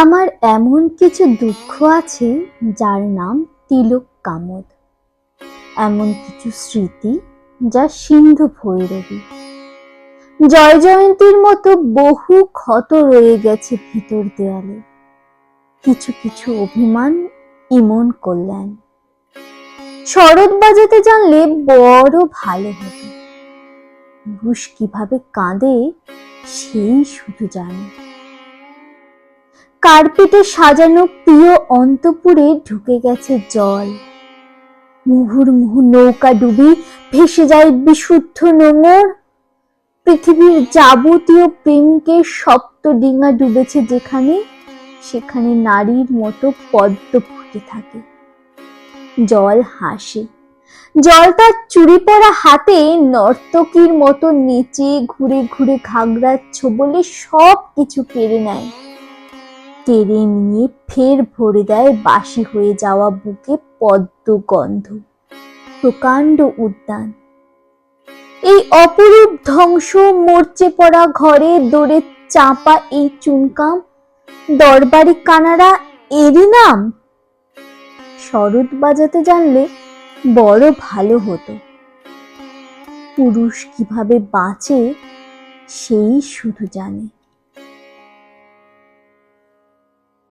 আমার এমন কিছু দুঃখ আছে যার নাম তিলক কামদ এমন কিছু স্মৃতি যা সিন্ধু ভৈরবী। জয় জয়ন্তীর মতো বহু ক্ষত রয়ে গেছে ভিতর দেয়ালে। কিছু কিছু অভিমান, ইমন করলেন শরৎ বাজাতে জানলে বড় ভালো হতো পুরুষ কীভাবে কাঁদে, সেই শুধু জানে। কার্পেটে সাজানো প্রিয় অন্তপুরে ঢুকে গেছে জল। মুহুর্মুহু নৌকা ডুবি ভেসে যায় বিশুদ্ধ নোঙর। পৃথিবীর যাবতীয় প্রেমিকের সপ্ত ডিঙা ডুবেছে যেখানে, সেখানে নারীর মতো পদ্ম ফুটে থাকে। জল হাসে। জল তার চুরি পরা হাতে নর্তকীর মতো নেচে ঘুরে ঘুরে ঘাগড়াচ্ছ বলে সব কিছু কেড়ে নেয়। কেড়ে নিয়ে ফের ভরে দেয় বাসি হয়ে যাওয়া বুকে পদ্ম গন্ধ। প্রকাণ্ড উদ্যান। এই অপরূপ ধ্বংস মরচে পড়া ঘরে দৌড়ে চাপা এই চুনকাম, দরবারি কানারা এরই নাম? শরৎ বাজাতে জানলে বড় ভালো হতো। পুরুষ কীভাবে বাঁচে, সেই শুধু জানে।